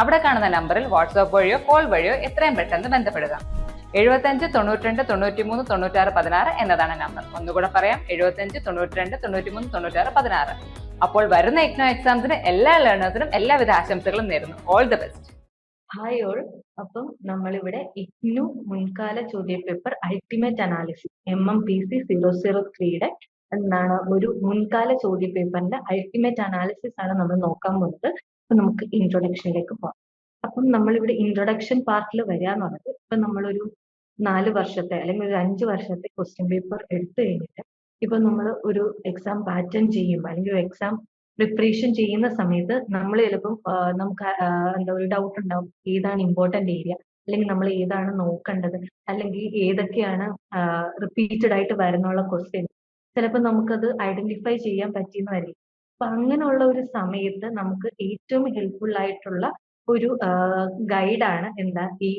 അവിടെ കാണുന്ന നമ്പറിൽ വാട്സ്ആപ്പ് വഴിയോ കോൾ വഴിയോ എത്രയും പെട്ടെന്ന് ബന്ധപ്പെടുക. എഴുപത്തഞ്ച് തൊണ്ണൂറ്റിരണ്ട് തൊണ്ണൂറ്റിമൂന്ന് തൊണ്ണൂറ്റാറ് പതിനാറ് എന്നതാണ് നമ്പർ. ഒന്നുകൂടെ പറയാം എഴുപത്തഞ്ച് തൊണ്ണൂറ്റിരണ്ട് തൊണ്ണൂറ്റിമൂന്ന് തൊണ്ണൂറ്റാറ് പതിനാറ്. അപ്പോൾ വരുന്ന എക്നോ എക്സാംസിന് എല്ലാ ലേണേഴ്സിനും എല്ലാവിധ ആശംസകളും നേരുന്നു. All the best hi all അപ്പം നമ്മളിവിടെ ഇഗ്നു മുൻകാല ചോദ്യ paper ultimate analysis M M P C zero zero ത്രീയുടെ എന്താണ് ഒരു മുൻകാല ചോദ്യ പേപ്പറിന്റെ അൾട്ടിമേറ്റ് അനാലിസിസ് ആണ് നമ്മൾ നോക്കാൻ പോകുന്നത്. അപ്പൊ നമുക്ക് ഇൻട്രൊഡക്ഷനിലേക്ക് പോകാം. അപ്പം നമ്മളിവിടെ ഇൻട്രൊഡക്ഷൻ പാർട്ടിൽ വരിക എന്ന് പറഞ്ഞത് ഇപ്പൊ നമ്മളൊരു നാല് വർഷത്തെ അല്ലെങ്കിൽ ഒരു അഞ്ച് വർഷത്തെ ക്വസ്റ്റ്യൻ പേപ്പർ എടുത്തു കഴിഞ്ഞിട്ട് ഇപ്പൊ നമ്മൾ ഒരു എക്സാം പാറ്റേൺ ചെയ്യുമ്പോൾ അല്ലെങ്കിൽ ഒരു എക്സാം പ്രിപ്പറേഷൻ ചെയ്യുന്ന സമയത്ത് നമ്മൾ ചിലപ്പം നമുക്ക് എന്താ ഒരു ഡൗട്ട് ഉണ്ടാവും. ഏതാണ് ഇമ്പോർട്ടന്റ് ഏരിയ അല്ലെങ്കിൽ നമ്മൾ ഏതാണ് നോക്കേണ്ടത്? അല്ലെങ്കിൽ ഏതൊക്കെയാണ് റിപ്പീറ്റഡ് ആയിട്ട് വരുന്നുള്ള ക്വസ്റ്റ്യൻ ചിലപ്പോൾ നമുക്കത് ഐഡന്റിഫൈ ചെയ്യാൻ പറ്റിയെന്ന് വരില്ല. അപ്പൊ അങ്ങനെയുള്ള ഒരു സമയത്ത് നമുക്ക് ഏറ്റവും ഹെൽപ്ഫുൾ ആയിട്ടുള്ള ഒരു ഗൈഡാണ് എന്താ ഈ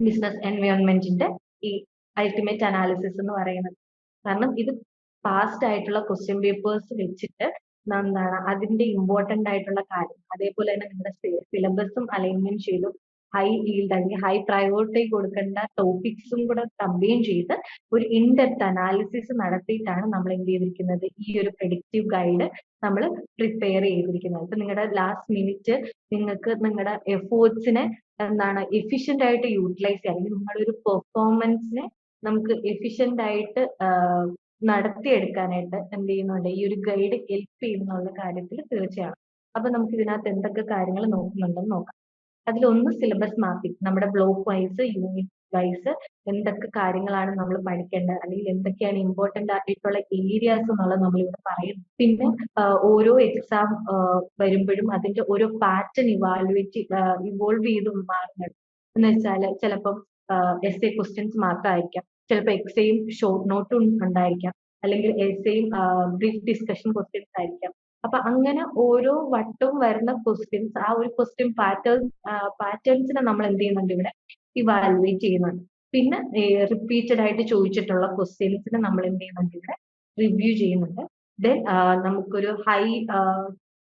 ബിസിനസ് എൻവയോൺമെന്റിന്റെ ഈ അൾട്ടിമേറ്റ് അനാലിസിസ് എന്ന് പറയുന്നത്. കാരണം ഇത് പാസ്റ്റ് ആയിട്ടുള്ള ക്വസ്റ്റ്യൻ പേപ്പേഴ്സ് വെച്ചിട്ട് എന്താണ് അതിന്റെ ഇമ്പോർട്ടന്റ് ആയിട്ടുള്ള കാര്യം അതേപോലെ തന്നെ നിങ്ങളുടെ സിലബസും അലൈൻമെന്റ് ചെയ്തു ഹൈ ഈൽഡ് അല്ലെങ്കിൽ ഹൈ പ്രയോറിറ്റി കൊടുക്കേണ്ട ടോപ്പിക്സും കൂടെ കമ്പൈൻ ചെയ്ത് ഒരു ഇൻഡെപ്ത് അനാലിസിസ് നടത്തിയിട്ടാണ് നമ്മൾ എന്ത് ചെയ്തിരിക്കുന്നത്? ഈ ഒരു പ്രഡിക്റ്റീവ് ഗൈഡ് നമ്മൾ പ്രിപ്പയർ ചെയ്തിരിക്കുന്നത്. അപ്പൊ നിങ്ങളുടെ ലാസ്റ്റ് മിനിറ്റ് നിങ്ങൾക്ക് നിങ്ങളുടെ എഫേർട്സിനെ എന്താണ് എഫിഷ്യന്റ് ആയിട്ട് യൂട്ടിലൈസ് ചെയ്യുക അല്ലെങ്കിൽ നിങ്ങളുടെ ഒരു പെർഫോമൻസിനെ നമുക്ക് എഫിഷ്യന്റ് ആയിട്ട് നടത്തിയെടുക്കാനായിട്ട് എന്ത് ചെയ്യുന്നുണ്ട്? ഈ ഒരു ഗൈഡ് ഹെൽപ്പ് ചെയ്യുന്നുള്ള കാര്യത്തിൽ തീർച്ചയാണ് അപ്പൊ നമുക്ക് ഇതിനകത്ത് എന്തൊക്കെ കാര്യങ്ങൾ നോക്കുന്നുണ്ടെന്ന് നോക്കാം. അതിലൊന്ന് സിലബസ് മാപ്പിംഗ് നമ്മുടെ ബ്ലോക്ക് വൈസ് യൂണിറ്റ് വൈസ് എന്തൊക്കെ കാര്യങ്ങളാണ് നമ്മൾ പഠിക്കേണ്ടത്? അല്ലെങ്കിൽ എന്തൊക്കെയാണ് ഇമ്പോർട്ടന്റ് ആയിട്ടുള്ള ഏരിയാസ് എന്നുള്ളത് നമ്മൾ ഇവിടെ പറയുന്നു പിന്നെ ഓരോ എക്സാം വരുമ്പോഴും അതിന്റെ ഓരോ പാറ്റേൺ ഇവാലുവേറ്റ് ഇവോൾവ് ചെയ്ത് മാറുന്നുണ്ട് എന്ന് വെച്ചാൽ ചിലപ്പം എസ് എ ക്വസ്റ്റ്യൻസ് മാത്രമായിരിക്കാം. ചിലപ്പോൾ എക്സയും ഷോർട്ട് നോട്ടും ഉണ്ടായിരിക്കാം. അല്ലെങ്കിൽ എസ്സയും ബ്രീഫ് ഡിസ്കഷൻ ക്വസ്റ്റ്യൻസ് ആയിരിക്കാം. അപ്പൊ അങ്ങനെ ഓരോ വട്ടവും വരുന്ന ക്വസ്റ്റ്യൻസ് ആ ഒരു ക്വസ്റ്റ്യൻ പാറ്റേൺ പാറ്റേൺസിനെ നമ്മൾ എന്ത് ചെയ്യുന്നുണ്ട് ഇവിടെ? ഇവാലുവേറ്റ് ചെയ്യുന്നുണ്ട്. പിന്നെ റിപ്പീറ്റഡ് ആയിട്ട് ചോദിച്ചിട്ടുള്ള ക്വസ്റ്റ്യൻസിനെ നമ്മൾ എന്ത് ചെയ്യുന്നുണ്ട് ഇവിടെ? റിവ്യൂ ചെയ്യുന്നുണ്ട്. ദെൻ നമുക്കൊരു ഹൈ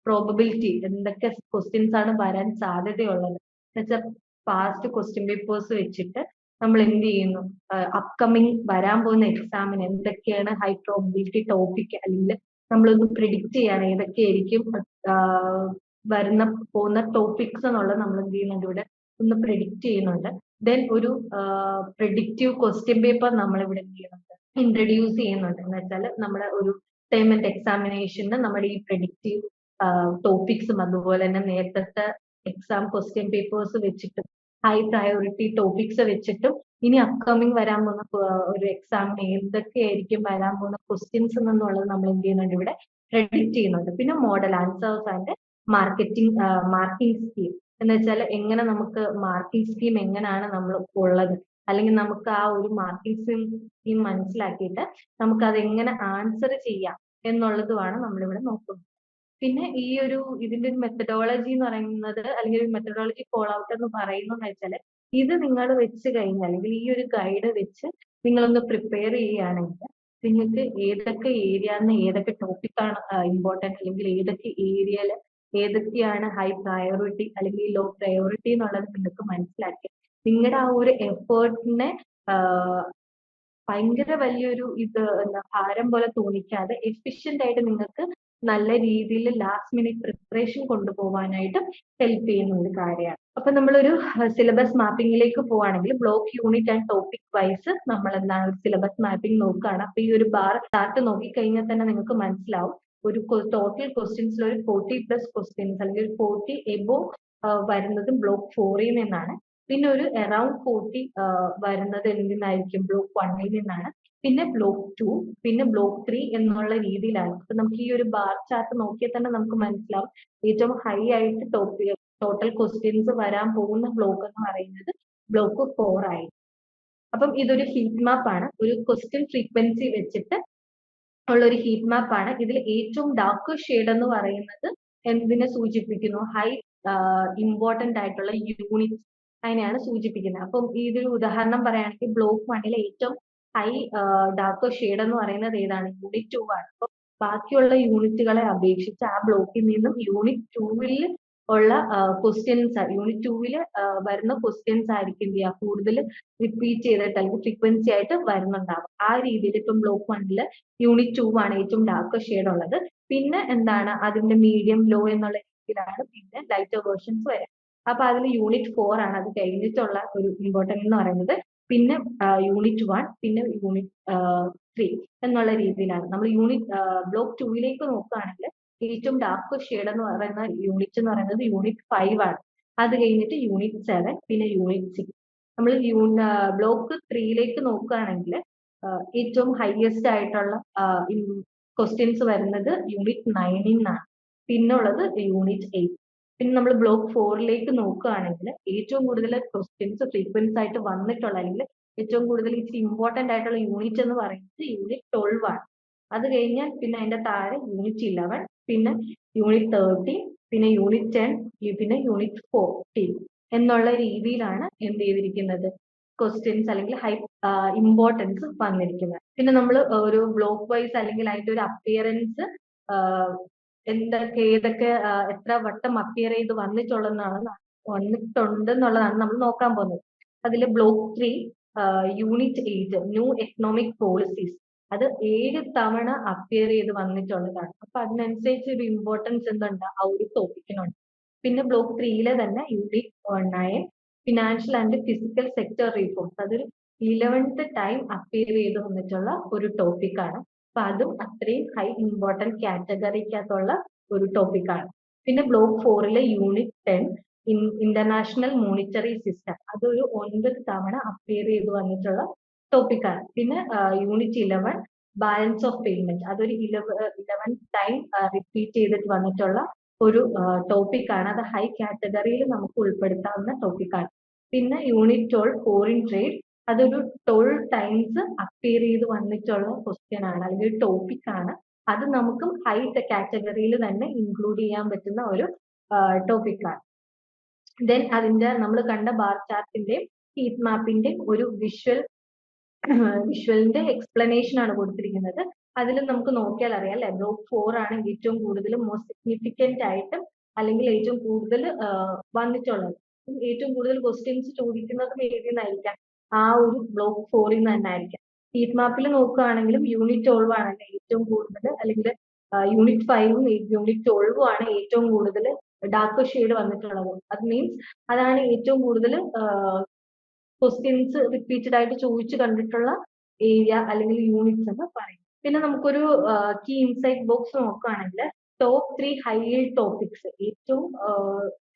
പ്രോബബിലിറ്റി എന്തൊക്കെ ക്വസ്റ്റ്യൻസ് ആണ് വരാൻ സാധ്യതയുള്ളത്? എന്നുവെച്ചാൽ പാസ്റ്റ് ക്വസ്റ്റ്യൻ പേപ്പേഴ്സ് വെച്ചിട്ട് നമ്മൾ എന്ത് ചെയ്യുന്നു? അപ്കമിങ് വരാൻ പോകുന്ന എക്സാമിന് എന്തൊക്കെയാണ് ഹൈ പ്രോബിലിറ്റി ടോപ്പിക് അല്ലെങ്കിൽ നമ്മളൊന്ന് പ്രിഡിക്റ്റ് ചെയ്യാൻ ഏതൊക്കെയായിരിക്കും വരുന്ന പോകുന്ന ടോപ്പിക്സ് എന്നുള്ളത് നമ്മൾ എന്ത് ചെയ്യുന്നുണ്ട് ഇവിടെ ഒന്ന് പ്രിഡിക്റ്റ് ചെയ്യുന്നുണ്ട്. ദെൻ ഒരു പ്രിഡിക്റ്റീവ് ക്വസ്റ്റ്യൻ പേപ്പർ നമ്മൾ ഇവിടെ എന്ത് ചെയ്യുന്നുണ്ട്? ഇൻട്രൊഡ്യൂസ് ചെയ്യുന്നുണ്ട്. എന്ന് വെച്ചാൽ നമ്മുടെ ഒരു ടൈമന്റ് എക്സാമിനേഷന് നമ്മുടെ ഈ പ്രിഡിക്റ്റീവ് ടോപ്പിക്സും അതുപോലെ തന്നെ നേരത്തെ എക്സാം ക്വസ്റ്റ്യൻ പേപ്പേഴ്സ് വെച്ചിട്ടും ഹൈ പ്രയോറിറ്റി ടോപ്പിക്സ് വെച്ചിട്ടും ഇനി അപ്കമിങ് വരാൻ പോകുന്ന ഒരു എക്സാമിന് ഏതൊക്കെയായിരിക്കും വരാൻ പോകുന്ന ക്വസ്റ്റ്യൻസ് എന്നുള്ളത് നമ്മൾ എന്ത് ചെയ്യുന്നുണ്ട് ഇവിടെ പ്രെഡിക്റ്റ് ചെയ്യുന്നുണ്ട്. പിന്നെ model answers and marketing marking scheme എന്ന് വെച്ചാൽ എങ്ങനെ നമുക്ക് മാർക്കിംഗ് സ്കീം എങ്ങനെയാണ് നമ്മൾ ഉള്ളത്? അല്ലെങ്കിൽ നമുക്ക് ആ ഒരു മാർക്കിംഗ് സ്കീം മനസ്സിലാക്കിയിട്ട് നമുക്ക് അത് എങ്ങനെ ആൻസർ ചെയ്യാം എന്നുള്ളതുമാണ് നമ്മളിവിടെ നോക്കുന്നത്. പിന്നെ ഈ ഒരു ഇതിന്റെ ഒരു മെത്തഡോളജി എന്ന് പറയുന്നത് അല്ലെങ്കിൽ ഒരു മെത്തഡോളജി ഫോളോ ഔട്ട് എന്ന് പറയുന്നത് വെച്ചാൽ ഇത് നിങ്ങൾ വെച്ച് കഴിഞ്ഞാൽ അല്ലെങ്കിൽ ഈ ഒരു ഗൈഡ് വെച്ച് നിങ്ങളൊന്ന് പ്രിപ്പയർ ചെയ്യുകയാണെങ്കിൽ നിങ്ങൾക്ക് ഏതൊക്കെ ഏരിയന്ന് ഏതൊക്കെ ടോപ്പിക്കാണ് ഇമ്പോർട്ടന്റ് അല്ലെങ്കിൽ ഏതൊക്കെ ഏരിയയിൽ ഏതൊക്കെയാണ് ഹൈ പ്രയോറിറ്റി അല്ലെങ്കിൽ ലോ പ്രയോറിറ്റി എന്നുള്ളത് നിങ്ങൾക്ക് മനസ്സിലാക്കി നിങ്ങളുടെ ആ ഒരു എഫേർട്ടിനെ ഭയങ്കര വലിയൊരു ഇത് എന്താ ഭാരം പോലെ തോന്നിക്കാതെ എഫിഷ്യന്റ് ആയിട്ട് നിങ്ങൾക്ക് നല്ല രീതിയിൽ ലാസ്റ്റ് മിനിറ്റ് പ്രിപ്പറേഷൻ കൊണ്ടുപോകാനായിട്ട് ഹെൽപ്പ് ചെയ്യുന്ന ഒരു കാര്യമാണ്. അപ്പൊ നമ്മളൊരു സിലബസ് മാപ്പിംഗിലേക്ക് പോവാണെങ്കിൽ block unit and topic wise നമ്മൾ എന്താണ് ഒരു സിലബസ് മാപ്പിംഗ് നോക്കുകയാണ് അപ്പൊ ഈ ഒരു ബാർ ചാർട്ട് നോക്കിക്കഴിഞ്ഞാൽ തന്നെ നിങ്ങൾക്ക് മനസ്സിലാവും. ഒരു ടോട്ടൽ ക്വസ്റ്റ്യൻസിൽ ഒരു ഫോർട്ടി പ്ലസ് ക്വസ്റ്റ്യൻസ് അല്ലെങ്കിൽ ഒരു ഫോർട്ടി എബോ വരുന്നതും ബ്ലോക്ക് ഫോറിൽ നിന്നാണ്. പിന്നെ ഒരു അറൌണ്ട് ഫോർട്ടി വരുന്നത് എന്തിനായിരിക്കും? ബ്ലോക്ക് വണ്ണിൽ നിന്നാണ്. പിന്നെ ബ്ലോക്ക് ടു പിന്നെ ബ്ലോക്ക് ത്രീ എന്നുള്ള രീതിയിലാണ്. അപ്പൊ നമുക്ക് ഈ ഒരു ബാർ ചാർട്ട് നോക്കിയാൽ തന്നെ നമുക്ക് മനസ്സിലാവും. ഏറ്റവും ഹൈ ആയിട്ട് ടോപ്പ് ടോട്ടൽ ക്വസ്റ്റ്യൻസ് വരാൻ പോകുന്ന ബ്ലോക്ക് എന്ന് പറയുന്നത് ബ്ലോക്ക് ഫോർ ആയി അപ്പം ഇതൊരു ഹീറ്റ് മാപ്പ് ആണ്. ഒരു ക്വസ്റ്റ്യൻ ഫ്രീക്വൻസി വെച്ചിട്ട് ഉള്ള ഒരു ഹീറ്റ് മാപ്പ് ആണ്. ഇതിൽ ഏറ്റവും ഡാർക്ക് ഷെയ്ഡ് എന്ന് പറയുന്നത് എന്തിനെ സൂചിപ്പിക്കുന്നു? ഹൈ ഇമ്പോർട്ടന്റ് ആയിട്ടുള്ള യൂണിറ്റ് അതിനെയാണ് സൂചിപ്പിക്കുന്നത്. അപ്പം ഇതൊരു ഉദാഹരണം പറയുകയാണെങ്കിൽ ബ്ലോക്ക് വണ്ണിലെ ഏറ്റവും ഹൈ ഡാർക്ക് ഷെയ്ഡ് എന്ന് പറയുന്നത് ഏതാണ്? യൂണിറ്റ് ടു ആണ്. അപ്പൊ ബാക്കിയുള്ള യൂണിറ്റുകളെ അപേക്ഷിച്ച് ആ ബ്ലോക്കിൽ നിന്നും യൂണിറ്റ് ടൂവിൽ ഉള്ള ക്വസ്റ്റ്യൻസ് യൂണിറ്റ് ടൂവിൽ വരുന്ന ക്വസ്റ്റ്യൻസ് ആയിരിക്കും എന്ത് കൂടുതൽ റിപ്പീറ്റ് ചെയ്തിട്ട് അല്ലെങ്കിൽ ഫ്രീക്വൻസി ആയിട്ട് വരുന്നുണ്ടാവും ആ രീതിയിൽ ഇപ്പം ബ്ലോക്ക് വണ്ണിൽ യൂണിറ്റ് ടൂ ആണ് ഏറ്റവും ഡാർക്ക് ഷെയ്ഡ് ഉള്ളത്. പിന്നെ എന്താണ്? അതിന്റെ മീഡിയം ലോ എന്നുള്ള രീതിയിലാണ് പിന്നെ ലൈറ്റർ വേർഷൻസ് വരാം. അപ്പൊ അതിൽ യൂണിറ്റ് ഫോർ ആണ്. അത് കഴിഞ്ഞിട്ടുള്ള ഒരു ഇമ്പോർട്ടന്റ് എന്ന് പറയുന്നത് പിന്നെ യൂണിറ്റ് വൺ പിന്നെ യൂണിറ്റ് ത്രീ എന്നുള്ള രീതിയിലാണ്. നമ്മൾ യൂണിറ്റ് ബ്ലോക്ക് ടൂയിലേക്ക് നോക്കുകയാണെങ്കിൽ ഏറ്റവും ഡാർക്ക് ഷെയ്ഡ് എന്ന് പറയുന്ന യൂണിറ്റ് എന്ന് പറയുന്നത് യൂണിറ്റ് ഫൈവ് ആണ്. അത് കഴിഞ്ഞിട്ട് യൂണിറ്റ് സെവൻ പിന്നെ യൂണിറ്റ് സിക്സ് നമ്മൾ ബ്ലോക്ക് ത്രീയിലേക്ക് നോക്കുകയാണെങ്കിൽ ഏറ്റവും ഹയസ്റ്റ് ആയിട്ടുള്ള ക്വസ്റ്റ്യൻസ് വരുന്നത് യൂണിറ്റ് നയനിൽ നിന്നാണ്. പിന്നുള്ളത് യൂണിറ്റ് എയ്റ്റ് പിന്നെ നമ്മൾ ബ്ലോക്ക് ഫോറിലേക്ക് നോക്കുകയാണെങ്കിൽ ഏറ്റവും കൂടുതൽ ക്വസ്റ്റ്യൻസ് ഫ്രീക്വൻസ് ആയിട്ട് വന്നിട്ടുള്ള അല്ലെങ്കിൽ ഏറ്റവും കൂടുതൽ ഇച്ചിരി ഇമ്പോർട്ടന്റ് ആയിട്ടുള്ള യൂണിറ്റ് എന്ന് പറയുന്നത് യൂണിറ്റ് ട്വൽവ് ആണ്. അത് കഴിഞ്ഞാൽ പിന്നെ അതിന്റെ താഴെ യൂണിറ്റ് ഇലവൻ പിന്നെ യൂണിറ്റ് തേർട്ടീൻ പിന്നെ യൂണിറ്റ് ടെൻ പിന്നെ യൂണിറ്റ് ഫോർട്ടീൻ എന്നുള്ള രീതിയിലാണ് എന്ത് ചെയ്തിരിക്കുന്നത്? ക്വസ്റ്റ്യൻസ് അല്ലെങ്കിൽ ഹൈ ഇമ്പോർട്ടൻസ് വന്നിരിക്കുന്നത്. പിന്നെ നമ്മൾ ഒരു ബ്ലോക്ക് വൈസ് അല്ലെങ്കിൽ അതിന്റെ ഒരു അപ്പിയറൻസ് എന്തൊക്കെ ഏതൊക്കെ എത്ര വട്ടം അപ്പിയർ ചെയ്ത് വന്നിട്ടുള്ളതാണ് വന്നിട്ടുണ്ട് എന്നുള്ളതാണ് നമ്മൾ നോക്കാൻ പോകുന്നത്. അതിൽ block three unit eight new economic policies അത് ഏഴ് തവണ അപ്പിയർ ചെയ്ത് വന്നിട്ടുള്ളതാണ്. അപ്പൊ അതിനനുസരിച്ച് ഒരു ഇമ്പോർട്ടൻസ് എന്തുണ്ട്? ആ ഒരു ടോപ്പിക്കിനുണ്ട് പിന്നെ ബ്ലോക്ക് ത്രീയിലെ തന്നെ unit nine financial and physical sector reforms അതൊരു ഇലവൻത്ത് ടൈം അപ്പിയർ ചെയ്ത് വന്നിട്ടുള്ള ഒരു ടോപ്പിക്കാണ് അപ്പൊ അതും അത്രയും ഹൈ ഇമ്പോർട്ടന്റ് കാറ്റഗറിക്കകത്തുള്ള ഒരു ടോപ്പിക്കാണ് പിന്നെ block ഫോറിലെ unit ten international monetary system അതൊരു ഒൻപത് തവണ അപ്പിയർ ചെയ്ത് വന്നിട്ടുള്ള ടോപ്പിക്കാണ് പിന്നെ unit eleven balance of payment അതൊരു ഇലവ ഇലവൻ ടൈം റിപ്പീറ്റ് ചെയ്തിട്ട് വന്നിട്ടുള്ള ഒരു ടോപ്പിക്കാണ് അത് ഹൈ കാറ്റഗറിയിൽ നമുക്ക് ഉൾപ്പെടുത്താവുന്ന ടോപ്പിക്കാണ് പിന്നെ യൂണിറ്റ് ട്വൽവ് ഫോറിൻ ട്രേഡ് അതൊരു ട്വൽവ് ടൈംസ് അപ്പിയർ ചെയ്ത് വന്നിട്ടുള്ള ക്വസ്റ്റ്യൻ ആണ്. അല്ലെങ്കിൽ ടോപ്പിക് ആണ്. അത് നമുക്കും ഹൈ കാറ്റഗറിയിൽ തന്നെ ഇൻക്ലൂഡ് ചെയ്യാൻ പറ്റുന്ന ഒരു ടോപ്പിക് ആണ്. ദെൻ അതിന്റെ നമ്മൾ കണ്ട ബാർ ചാർട്ടിന്റെയും ഹീറ്റ് മാപ്പിന്റെയും ഒരു വിഷ്വൽ വിഷ്വലിന്റെ എക്സ്പ്ലനേഷൻ ആണ് കൊടുത്തിരിക്കുന്നത്. അതിൽ നമുക്ക് നോക്കിയാൽ അറിയാം അല്ലെ? ഫോർ ആണ് ഏറ്റവും കൂടുതൽ മോസ്റ്റ് സിഗ്നിഫിക്കന്റ് ആയിട്ട് അല്ലെങ്കിൽ ഏറ്റവും കൂടുതൽ വന്നിട്ടുള്ളത്. ഏറ്റവും കൂടുതൽ ക്വസ്റ്റ്യൻസ് ചോദിക്കുന്നതും ഏതിന്നായിരിക്കാം ആ ഒരു ബ്ലോക്ക് ഫോറിൽ നിന്ന് തന്നെ ആയിരിക്കാം. ഹീറ്റ് മാപ്പിൽ നോക്കുകയാണെങ്കിലും യൂണിറ്റ് ട്വൽവ് ആണ് ഏറ്റവും കൂടുതൽ അല്ലെങ്കിൽ യൂണിറ്റ് ഫൈവും യൂണിറ്റ് ട്വൽവും ആണ് ഏറ്റവും കൂടുതൽ ഡാർക്ക് ഷെയ്ഡ് വന്നിട്ടുള്ളത്. അത് മീൻസ് അതാണ് ഏറ്റവും കൂടുതൽ ക്വസ്റ്റ്യൻസ് റിപ്പീറ്റഡ് ആയിട്ട് ചോദിച്ചു കണ്ടിട്ടുള്ള ഏരിയ അല്ലെങ്കിൽ യൂണിറ്റ്സ് എന്ന് പറയും പിന്നെ നമുക്കൊരു കീ ഇൻസൈറ്റ് ബോക്സ് നോക്കുകയാണെങ്കിൽ top three high yield topics ഏറ്റവും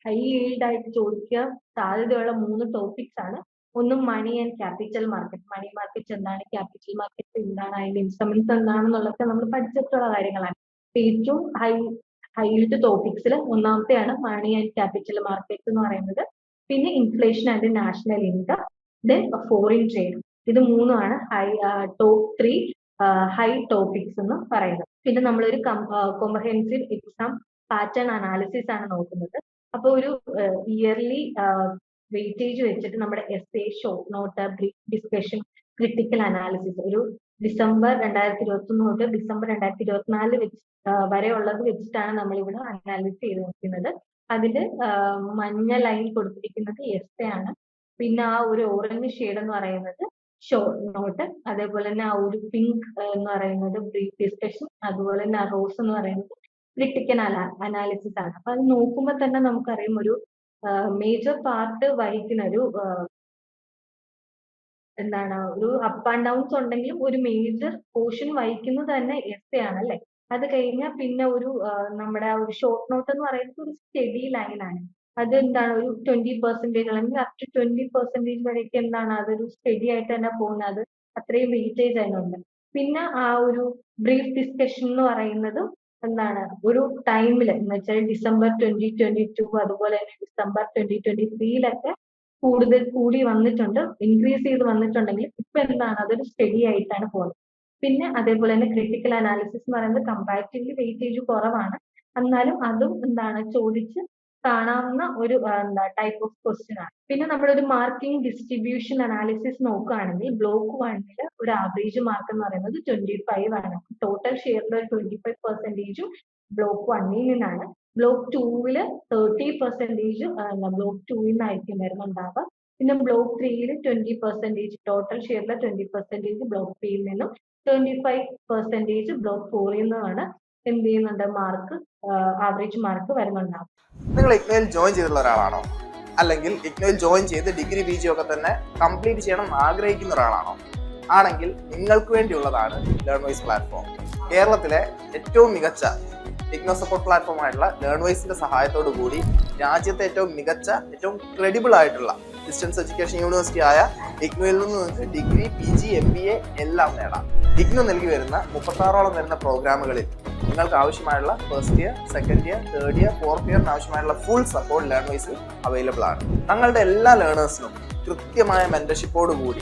ഹൈ ഈൽഡ് ആയിട്ട് ചോദിക്കാൻ സാധ്യതയുള്ള മൂന്ന് ടോപ്പിക്സ് ആണ് ഒന്ന് money and capital market money market എന്താണ് ക്യാപിറ്റൽ മാർക്കറ്റ് എന്താണ് അതിന്റെ ഇൻസ്ട്രുമെന്റ്സ് എന്താണെന്നുള്ളതൊക്കെ നമ്മൾ പഠിച്ചിട്ടുള്ള കാര്യങ്ങളാണ്. ഏറ്റവും ഹൈ ഹൈലിറ്റ് ടോപ്പിക്സിൽ ഒന്നാമത്തെയാണ് മണി ആൻഡ് ക്യാപിറ്റൽ മാർക്കറ്റ് എന്ന് പറയുന്നത്. പിന്നെ inflation and national income then foreign trade ഇത് മൂന്നുമാണ് high top three high topics എന്ന് പറയുന്നത്. പിന്നെ നമ്മളൊരു കോംപ്രഹെൻസീവ് എക്സാം പാറ്റേൺ അനാലിസിസ് ആണ് നോക്കുന്നത്. അപ്പോൾ ഒരു ഇയർലി വെയിറ്റേജ് വെച്ചിട്ട് നമ്മുടെ S A short note discussion critical analysis ഒരു ഡിസംബർ രണ്ടായിരത്തി ഇരുപത്തി ഒന്ന് തൊട്ട് ഡിസംബർ രണ്ടായിരത്തി ഇരുപത്തിനാല് വെച്ച് വരെ ഉള്ളത് വെച്ചിട്ടാണ് നമ്മൾ ഇവിടെ അനാലിസ് ചെയ്ത് നോക്കുന്നത്. അതിൽ മഞ്ഞ ലൈൻ കൊടുത്തിരിക്കുന്നത് എസ് എ ആണ്. പിന്നെ ആ ഒരു ഓറഞ്ച് ഷെയ്ഡ് എന്ന് പറയുന്നത് ഷോർട്ട് നോട്ട് അതേപോലെ തന്നെ ആ ഒരു പിങ്ക് എന്ന് പറയുന്നത് ബ്രീഫ് ഡിസ്കഷൻ അതുപോലെ തന്നെ ആ റോസ് എന്ന് പറയുന്നത് ക്രിട്ടിക്കൽ അനാലിസിസ് ആണ്. അപ്പൊ അത് നോക്കുമ്പോൾ തന്നെ നമുക്കറിയാം ഒരു മേജർ പാർട്ട് വഹിക്കുന്ന ഒരു എന്താണ് ഒരു അപ്പ് ആൻഡ് ഡൗൺസ് ഉണ്ടെങ്കിലും ഒരു മേജർ പോർഷൻ വഹിക്കുന്നത് തന്നെ എസ് ആണ് അല്ലെ അത് കഴിഞ്ഞാൽ പിന്നെ ഒരു നമ്മുടെ ആ ഒരു ഷോർട്ട് നോട്ട് എന്ന് പറയുന്നത് ഒരു സ്റ്റഡി ലൈൻ ആണ്. അത് എന്താണ് ഒരു ട്വന്റി പെർസെന്റേജ് അല്ലെങ്കിൽ അപ് ടു ട്വന്റി പെർസെന്റേജ് വരെയൊക്കെ എന്താണ് അതൊരു സ്റ്റഡി ആയിട്ട് തന്നെ പോകുന്നത്. അത് അത്രയും വെയിറ്റേജ് അതിനുണ്ട് പിന്നെ ആ ഒരു ബ്രീഫ് ഡിസ്കഷൻ എന്ന് പറയുന്നതും എന്താണ് ഒരു ടൈമിൽ എന്ന് വെച്ചാൽ ഡിസംബർ ട്വന്റി ട്വന്റി ടു അതുപോലെ തന്നെ ഡിസംബർ ട്വന്റി ട്വന്റി ത്രീയിലൊക്കെ കൂടുതൽ കൂടി വന്നിട്ടുണ്ട്. ഇൻക്രീസ് ചെയ്ത് വന്നിട്ടുണ്ടെങ്കിൽ ഇപ്പൊ എന്താണ്? അതൊരു സ്റ്റഡി ആയിട്ടാണ് പോകുന്നത്. പിന്നെ അതേപോലെ തന്നെ ക്രിട്ടിക്കൽ അനാലിസിസ് എന്ന് പറയുന്നത് കമ്പാരിറ്റീവ്ലി വെയിറ്റേജ് കുറവാണ്. എന്നാലും അതും എന്താണ്? ചോദിച്ച് കാണാവുന്ന ഒരു എന്താ ടൈപ്പ് ഓഫ് ക്വസ്റ്റ്യൻ ആണ്. പിന്നെ നമ്മളൊരു മാർക്കിംഗ് ഡിസ്ട്രിബ്യൂഷൻ അനാലിസിസ് നോക്കുകയാണെങ്കിൽ ബ്ലോക്ക് വണ്ണിൽ ഒരു ആവറേജ് മാർക്ക് എന്ന് പറയുന്നത് ട്വന്റി ഫൈവ് ആണ് ടോട്ടൽ ഷെയറിൽ ഒരു ട്വന്റി ഫൈവ് പെർസെന്റേജും ബ്ലോക്ക് വണ്ണിൽ നിന്നാണ്. ബ്ലോക്ക് ടൂവിൽ തേർട്ടി പെർസെന്റേജ് ബ്ലോക്ക് ടൂവിൽ നിന്നായിരിക്കും വരുന്നുണ്ടാവുക. പിന്നെ ബ്ലോക്ക് ത്രീയിൽ ട്വന്റി പെർസെന്റേജ് ടോട്ടൽ ഷെയറിലെ ട്വന്റി പെർസെന്റേജ് ബ്ലോക്ക് ത്രീയിൽ നിന്നും ട്വന്റി ഫൈവ് പെർസെന്റേജ് ബ്ലോക്ക് ഫോറിൽ നിന്നുമാണ് എന്ത് ചെയ്യുന്നുണ്ട്? മാർക്ക് ആവറേജ് മാർക്ക് വരുന്നുണ്ടാവും. നിങ്ങൾ ഇഗ്നോയിൽ ജോയിൻ ചെയ്തിട്ടുള്ള ഒരാളാണോ? അല്ലെങ്കിൽ ഇഗ്നോയിൽ ജോയിൻ ചെയ്ത് ഡിഗ്രി പി ജി ഒക്കെ തന്നെ കംപ്ലീറ്റ് ചെയ്യണം എന്ന് ആഗ്രഹിക്കുന്ന ഒരാളാണോ? ആണെങ്കിൽ നിങ്ങൾക്ക് വേണ്ടിയുള്ളതാണ് ലേൺ വൈസ് പ്ലാറ്റ്ഫോം കേരളത്തിലെ ഏറ്റവും മികച്ച ഇഗ്നോ സപ്പോർട്ട് പ്ലാറ്റ്ഫോം ആയിട്ടുള്ള ലേൺ വൈസിന്റെ സഹായത്തോടു കൂടി രാജ്യത്തെ ഏറ്റവും മികച്ച ഏറ്റവും ക്രെഡിബിൾ ആയിട്ടുള്ള ഡിസ്റ്റൻസ് എഡ്യൂക്കേഷൻ യൂണിവേഴ്സിറ്റി ആയ ഇഗ്നോയിൽ നിന്ന് നിങ്ങൾക്ക് degree P G M B A എല്ലാം നേടാം. ഇഗ്നോ നൽകി വരുന്ന മുപ്പത്താറോളം വരുന്ന പ്രോഗ്രാമുകളിൽ നിങ്ങൾക്ക് ആവശ്യമായുള്ള first year second year third year fourth ഇയറിന് ആവശ്യമായുള്ള ഫുൾ സപ്പോർട്ട് ലേൺ അവൈലബിൾ ആണ്. തങ്ങളുടെ എല്ലാ ലേണേഴ്സിനും കൃത്യമായ മെന്റർഷിപ്പോട് കൂടി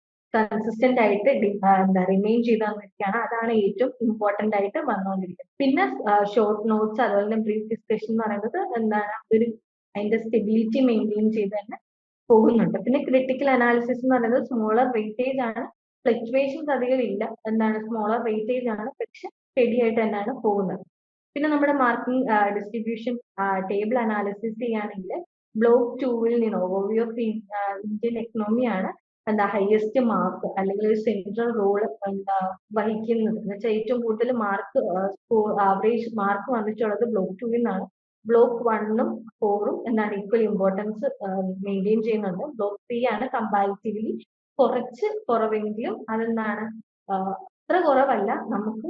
കൺസിസ്റ്റന്റ് ആയിട്ട് എന്താ റിമെയിൻ ചെയ്ത് തന്നിരിക്കുകയാണ് അതാണ് ഏറ്റവും ഇമ്പോർട്ടന്റ് ആയിട്ട് വന്നുകൊണ്ടിരിക്കുന്നത് പിന്നെ ഷോർട്ട് നോട്ട്സ് അതുപോലെ തന്നെ ബ്രീഫ് ഡിസ്കഷൻ എന്ന് പറയുന്നത് എന്താണ് ഒരു അതിന്റെ സ്റ്റെബിലിറ്റി മെയിന്റെയിൻ ചെയ്ത് തന്നെ പോകുന്നുണ്ട്. പിന്നെ ക്രിട്ടിക്കൽ അനാലിസിസ് എന്ന് പറയുന്നത് സ്മോളർ വെയിറ്റേജ് ആണ്. ഫ്ലക്ച്വേഷൻസ് അധികം ഇല്ല. എന്താണ് സ്മോളർ വെയിറ്റേജ് ആണ്. പക്ഷെ സ്റ്റഡി ആയിട്ട് തന്നെയാണ് പോകുന്നത്. പിന്നെ നമ്മുടെ മാർക്കിംഗ് ഡിസ്ട്രിബ്യൂഷൻ ടേബിൾ അനാലിസിസ് ചെയ്യുകയാണെങ്കിൽ ബ്ലോക്ക് ടൂവിൽ നിന്ന് ഓവർവ്യൂ ഓഫ് ഇന്ത്യൻ എക്കണോമി ആണ് എന്താ ഹയസ്റ്റ് മാർക്ക് അല്ലെങ്കിൽ ഒരു സെൻട്രൽ റോൾ എന്താ വഹിക്കുന്നത്. എന്ന് വെച്ചാൽ ഏറ്റവും കൂടുതൽ മാർക്ക് ആവറേജ് മാർക്ക് വന്നിട്ടുള്ളത് ബ്ലോക്ക് ടു നിന്നാണ്. ബ്ലോക്ക് വണ്ണും ഫോറും എന്താണ് ഈക്വൽ ഇമ്പോർട്ടൻസ് മെയിന്റെയിൻ ചെയ്യുന്നുണ്ട് ബ്ലോക്ക് ത്രീ ആണ് കമ്പാരിറ്റീവ്ലി കുറച്ച് കുറവെങ്കിലും അതെന്താണ് അത്ര കുറവല്ല. നമുക്ക്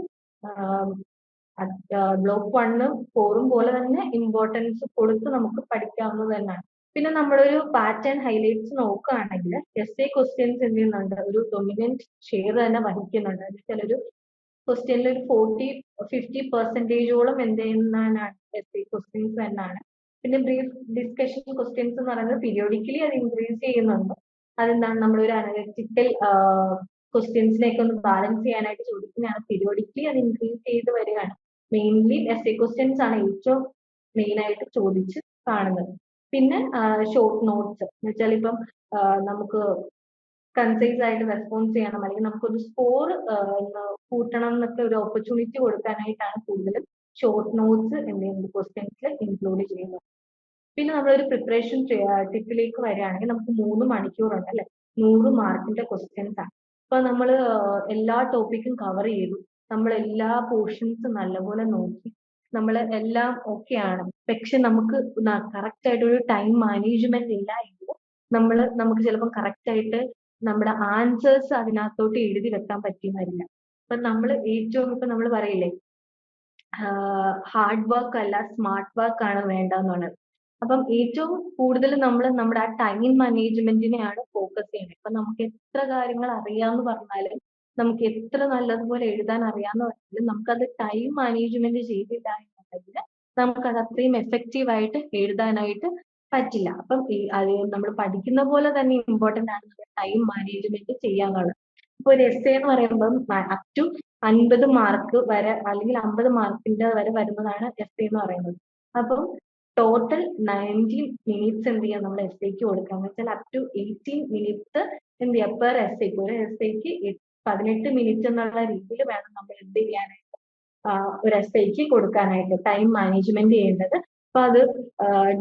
ബ്ലോക്ക് വണ്ണും ഫോറും പോലെ തന്നെ ഇമ്പോർട്ടൻസ് കൊടുത്ത് നമുക്ക് പഠിക്കാവുന്നത് തന്നെയാണ്. പിന്നെ നമ്മളൊരു പാറ്റേൺ ഹൈലൈറ്റ്സ് നോക്കുകയാണെങ്കിൽ എസ് എ ക്വസ്റ്റ്യൻസ് എന്ത് ചെയ്യുന്നുണ്ട് ഒരു ഡൊമിനന്റ് ഷെയർ തന്നെ വഹിക്കുന്നുണ്ട്. എന്ന് വെച്ചാൽ ഒരു ക്വസ്റ്റ്യനിൽ ഒരു ഫോർട്ടി ഫിഫ്റ്റി പെർസെന്റേജോളം എന്ത് ചെയ്യുന്നതാണ് എസ് എ ക്വസ്റ്റ്യൻസ് തന്നെയാണ്. പിന്നെ ബ്രീഫ് ഡിസ്കഷൻ ക്വസ്റ്റ്യൻസ് എന്ന് പറയുന്നത് പീരിയോഡിക്കലി അത് ഇൻക്രീസ് ചെയ്യുന്നുണ്ട്. അതെന്താണ്? നമ്മളൊരു അനലറ്റിക്കൽ ക്വസ്റ്റ്യൻസിനെയൊക്കെ ഒന്ന് ബാലൻസ് ചെയ്യാനായിട്ട് ചോദിക്കുന്നതാണ് പീരിയോഡിക്കലി അത് ഇൻക്രീസ് ചെയ്ത് വരികയാണ്. മെയിൻലി എസ് എ ക്വസ്റ്റ്യൻസ് ആണ് ഏറ്റവും മെയിൻ ആയിട്ട് ചോദിച്ച് കാണുന്നത്. പിന്നെ ഷോർട്ട് നോട്ട്സ് എന്ന് വെച്ചാൽ ഇപ്പം നമുക്ക് കൺസൈസ് ആയിട്ട് റെസ്പോൺസ് ചെയ്യണം. അല്ലെങ്കിൽ നമുക്കൊരു സ്കോർ കൂട്ടണം എന്നൊക്കെ ഒരു ഓപ്പർച്യൂണിറ്റി കൊടുക്കാനായിട്ടാണ് കൂടുതലും ഷോർട്ട് നോട്ട്സ് എന്തെങ്കിലും ക്വസ്റ്റ്യൻസിൽ ഇൻക്ലൂഡ് ചെയ്യുന്നത്. പിന്നെ നമ്മളൊരു പ്രിപ്പറേഷൻ ടിപ്പിലേക്ക് വരികയാണെങ്കിൽ നമുക്ക് മൂന്ന് മണിക്കൂറുണ്ട് അല്ലെ? നൂറ് മാർക്കിന്റെ ക്വസ്റ്റ്യൻസ് ആണ്. അപ്പൊ നമ്മൾ എല്ലാ ടോപ്പിക്കും കവർ ചെയ്തു. നമ്മൾ എല്ലാ പോർഷൻസ് നല്ലപോലെ നോക്കി. നമ്മൾ എല്ലാം ഓക്കെ ആണ്. പക്ഷെ നമുക്ക് കറക്റ്റ് ആയിട്ട് ഒരു ടൈം മാനേജ്മെന്റ് ഇല്ല എങ്കിൽ നമ്മൾ നമുക്ക് ചിലപ്പോൾ കറക്റ്റ് ആയിട്ട് നമ്മുടെ ആൻസേഴ്സ് അതിനകത്തോട്ട് എഴുതി വെക്കാൻ പറ്റിയെന്ന് അപ്പൊ നമ്മൾ ഏറ്റവും ഇപ്പൊ നമ്മൾ പറയില്ലേ ഹാർഡ് വർക്ക് അല്ല സ്മാർട്ട് വർക്ക് ആണ് വേണ്ടതെന്നുള്ളത്. അപ്പം ഏറ്റവും കൂടുതൽ നമ്മൾ നമ്മുടെ ആ ടൈം മാനേജ്മെന്റിനെയാണ് ഫോക്കസ് ചെയ്യുന്നത്. ഇപ്പൊ നമുക്ക് എത്ര കാര്യങ്ങൾ അറിയാന്ന് പറഞ്ഞാലും നമുക്ക് എത്ര നല്ലതുപോലെ എഴുതാൻ അറിയാന്ന് പറഞ്ഞാലും നമുക്കത് ടൈം മാനേജ്മെന്റ് ചെയ്തില്ല എന്നുണ്ടെങ്കിൽ നമുക്കത് അത്രയും എഫക്റ്റീവ് ആയിട്ട് എഴുതാനായിട്ട് പറ്റില്ല. അപ്പം അത് നമ്മൾ പഠിക്കുന്ന പോലെ തന്നെ ഇമ്പോർട്ടന്റ് ആണ് ടൈം മാനേജ്മെന്റ് ചെയ്യാന്നുള്ളത് ഇപ്പൊ ഒരു എസ് എന്ന് പറയുമ്പോൾ അപ് ടു അൻപത് മാർക്ക് വരെ അല്ലെങ്കിൽ അമ്പത് മാർക്കിന്റെ വരെ വരുന്നതാണ് എസ് എന്ന് പറയുന്നത്. അപ്പം ടോട്ടൽ നയന്റീൻ മിനിറ്റ്സ് എന്ത് ചെയ്യാം നമ്മൾ എസ് ഐക്ക് കൊടുക്കാന്ന് വെച്ചാൽ അപ് ടു എയ്റ്റീൻ മിനിറ്റ്സ് എന്ത് ചെയ്യാം? പെർ എസ് ഐക്ക് ഒരു എസ് ഐക്ക് പതിനെട്ട് മിനിറ്റ് എന്നുള്ള രീതിയിൽ വേണം നമ്മൾ എന്ത് ചെയ്യാനായിട്ട് ഒരു എസ് ഐക്ക് കൊടുക്കാനായിട്ട് ടൈം മാനേജ്മെന്റ് ചെയ്യേണ്ടത്. അപ്പൊ അത്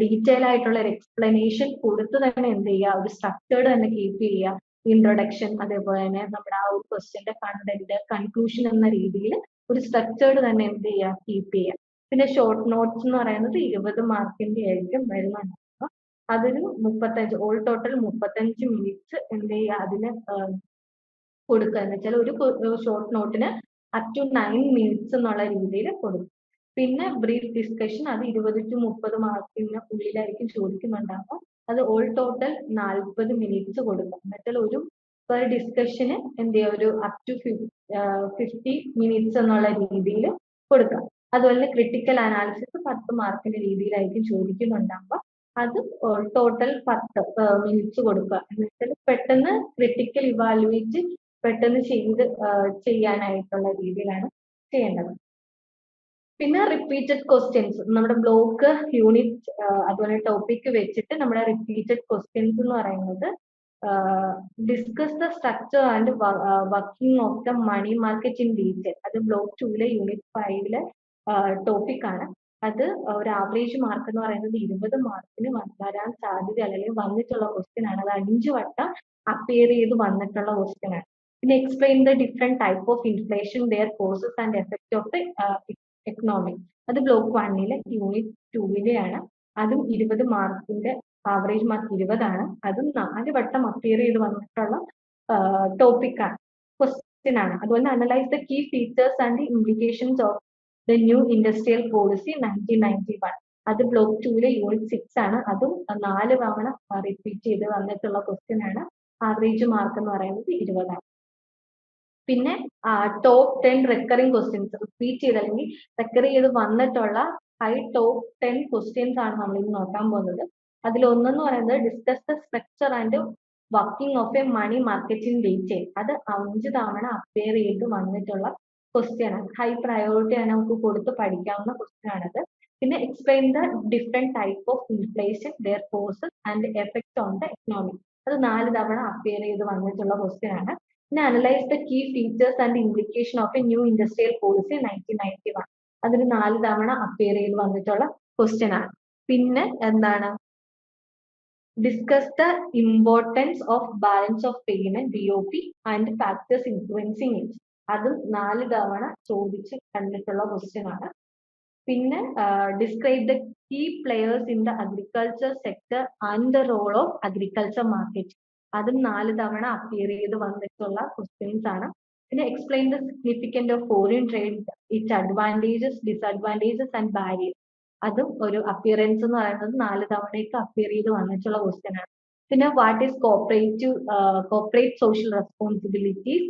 ഡീറ്റെയിൽ ആയിട്ടുള്ള ഒരു എക്സ്പ്ലനേഷൻ കൊടുത്ത് തന്നെ എന്ത് ചെയ്യുക ഒരു സ്ട്രക്ചേർഡ് തന്നെ കീപ്പ് ചെയ്യുക. ഇൻട്രൊഡക്ഷൻ അതേപോലെ തന്നെ നമ്മുടെ ആ ഒരു ക്വസ്റ്റ്യന്റെ കണ്ടന്റ് കൺക്ലൂഷൻ എന്ന രീതിയിൽ ഒരു സ്ട്രക്ചേർഡ് തന്നെ എന്ത് ചെയ്യുക കീപ്പ് ചെയ്യുക. പിന്നെ ഷോർട്ട് നോട്ട്സ് എന്ന് പറയുന്നത് ഇരുപത് മാർക്കിന്റെ ആയിരിക്കും വരുന്നുണ്ടാവുക അതൊരു മുപ്പത്തഞ്ച് ഓൾ ടോട്ടൽ മുപ്പത്തഞ്ച് മിനിറ്റ്സ് എന്ത് ചെയ്യുക അതിന് കൊടുക്കുക എന്ന് വെച്ചാൽ ഒരു ഷോർട്ട് നോട്ടിന് അപ് ടു നയൻ മിനിറ്റ്സ് എന്നുള്ള രീതിയിൽ കൊടുക്കും. പിന്നെ ബ്രീഫ് ഡിസ്കഷൻ അത് ഇരുപത് ടു മുപ്പത് മാർക്കിന് ഉള്ളിലായിരിക്കും ചോദിക്കുന്നുണ്ടാവുക അത് ഓൾ ടോട്ടൽ നാൽപ്പത് മിനിറ്റ്സ് കൊടുക്കും. എന്നുവെച്ചാൽ ഒരു പെർ ഡിസ്കഷന് എന്ത് ചെയ്യുക ഒരു അപ് ടു ഫിഫ്റ്റി മിനിറ്റ്സ് എന്നുള്ള രീതിയിൽ കൊടുക്കാം. അതുപോലെ ക്രിട്ടിക്കൽ അനാലിസിസ് പത്ത് മാർക്കിന്റെ രീതിയിലായിരിക്കും ചോദിക്കുന്നുണ്ടാവുക അത് ടോട്ടൽ പത്ത് മിനിറ്റ്സ് കൊടുക്കുക. എന്ന് വെച്ചാൽ പെട്ടെന്ന് ക്രിട്ടിക്കൽ ഇവാലുവേറ്റ് പെട്ടെന്ന് ചെയ്ത് ചെയ്യാനായിട്ടുള്ള രീതിയിലാണ് ചെയ്യേണ്ടത്. പിന്നെ റിപ്പീറ്റഡ് ക്വസ്റ്റ്യൻസ് നമ്മുടെ ബ്ലോക്ക് യൂണിറ്റ് അതുപോലെ ടോപ്പിക് വെച്ചിട്ട് നമ്മുടെ റിപ്പീറ്റഡ് ക്വസ്റ്റ്യൻസ് എന്ന് പറയുന്നത് discuss the structure and working of the money market in detail അത് ബ്ലോക്ക് ടൂലെ യൂണിറ്റ് ഫൈവിലെ ടോപ്പിക് ആണ്. അത് ഒരു ആവറേജ് മാർക്ക് എന്ന് പറയുന്നത് ഇരുപത് മാർക്കിന് വരാൻ സാധ്യത അല്ലെങ്കിൽ വന്നിട്ടുള്ള ക്വസ്റ്റ്യൻ ആണ്. അത് അഞ്ച് വട്ടം അപ്പിയർ ചെയ്ത് വന്നിട്ടുള്ള ക്വസ്റ്റ്യൻ ആണ്. പിന്നെ explain the different type of inflation their causes and effect of the economic അത് ബ്ലോക്ക് വണ്ണിലെ യൂണിറ്റ് ടൂവിലെ ആണ്. അതും ഇരുപത് മാർക്കിന്റെ ആവറേജ് മാർക്ക് ഇരുപതാണ് അതും നാല് വട്ടം അപ്പിയർ ചെയ്ത് വന്നിട്ടുള്ള ടോപ്പിക്കാണ് ക്വസ്റ്റ്യൻ ആണ്. അതുപോലെ analyse the key features and implications of the new industrial policy nineteen ninety one അത് ബ്ലോക്ക് ടൂവിലെ യൂണിറ്റ് സിക്സ് ആണ്. അതും നാല് തവണ റിപ്പീറ്റ് ചെയ്ത് വന്നിട്ടുള്ള ക്വസ്റ്റ്യൻ ആണ്. ആവറേജ് മാർക്ക് എന്ന് പറയുന്നത് ഇരുപതാണ്. പിന്നെ top ten recurring questions repeat ചെയ്ത് അല്ലെങ്കിൽ റെക്കർ ചെയ്ത് വന്നിട്ടുള്ള ഹൈ ടോപ്പ് ടെൻ ക്വസ്റ്റ്യൻസ് ആണ് നമ്മൾ ഇന്ന് നോക്കാൻ പോകുന്നത്. അതിൽ ഒന്നെന്ന് പറയുന്നത് discuss the structure and working of a money marketing detail അത് അഞ്ച് തവണ അപ്പയർ ചെയ്ത് വന്നിട്ടുള്ള ക്വസ്റ്റ്യൻ ആണ്. ഹൈ പ്രയോറിറ്റി ആണ് നമുക്ക് കൊടുത്ത് പഠിക്കാവുന്ന ക്വസ്റ്റ്യൻ ആണത്. പിന്നെ explain the different type of inflation their causes and effect on the economy അത് നാല് തവണ അപ്പിയർ ചെയ്ത് വന്നിട്ടുള്ള ക്വസ്റ്റ്യൻ ആണ്. പിന്നെ analyse the key features and implication of a new industrial policy nineteen ninety one അതിന് നാല് തവണ അപ്പയർ ചെയ്ത് വന്നിട്ടുള്ള ക്വസ്റ്റ്യൻ ആണ്. പിന്നെ എന്താണ്? Discuss the importance of balance of payment B O P and factors influencing it അതും നാല് തവണ ചോദിച്ച് കണ്ടിട്ടുള്ള ക്വസ്റ്റ്യൻ ആണ്. പിന്നെ describe the key players in the agriculture sector and the role of agriculture market അതും നാല് തവണ അപ്പിയർ ചെയ്ത് വന്നിട്ടുള്ള ക്വസ്റ്റ്യൻസ് ആണ്. പിന്നെ explain the significant of foreign trade its advantages disadvantages and barrier അതും ഒരു അപ്പിയറൻസ് എന്ന് പറയുന്നത് നാല് തവണയൊക്കെ അപ്പിയർ ചെയ്ത് വന്നിട്ടുള്ള ക്വസ്റ്റ്യൻ ആണ്. പിന്നെ what is cooperative corporate social responsibilities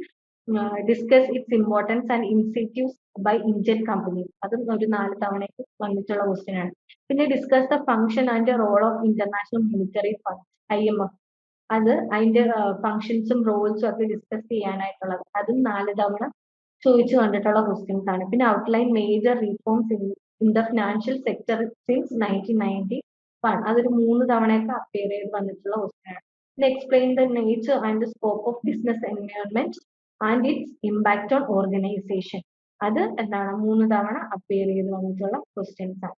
discuss its importance and incentives by Indian company അതും ഒരു നാല് തവണയ്ക്ക് വന്നിട്ടുള്ള ക്വസ്റ്റ്യൻ ആണ്. പിന്നെ discuss the function and role of international military fund I M F അത് അതിന്റെ ഫങ്ഷൻസും റോൾസും ഒക്കെ ഡിസ്കസ് ചെയ്യാനായിട്ടുള്ളത്. അതും നാല് തവണ ചോദിച്ചു കണ്ടിട്ടുള്ള ക്വസ്റ്റ്യൻസ് ആണ്. പിന്നെ outline major reforms in the financial sector since nineteen ninety one അതൊരു മൂന്ന് തവണയൊക്കെ അപ്പിയർ ചെയ്ത് വന്നിട്ടുള്ള ക്വസ്റ്റ്യൻ ആണ്. പിന്നെ explain the nature and the scope of business environment and its impact on organisation അത് എന്താണ്? മൂന്ന് തവണ അപ്പിയർ ചെയ്ത് വന്നിട്ടുള്ള ക്വസ്റ്റ്യൻസ് ആണ്.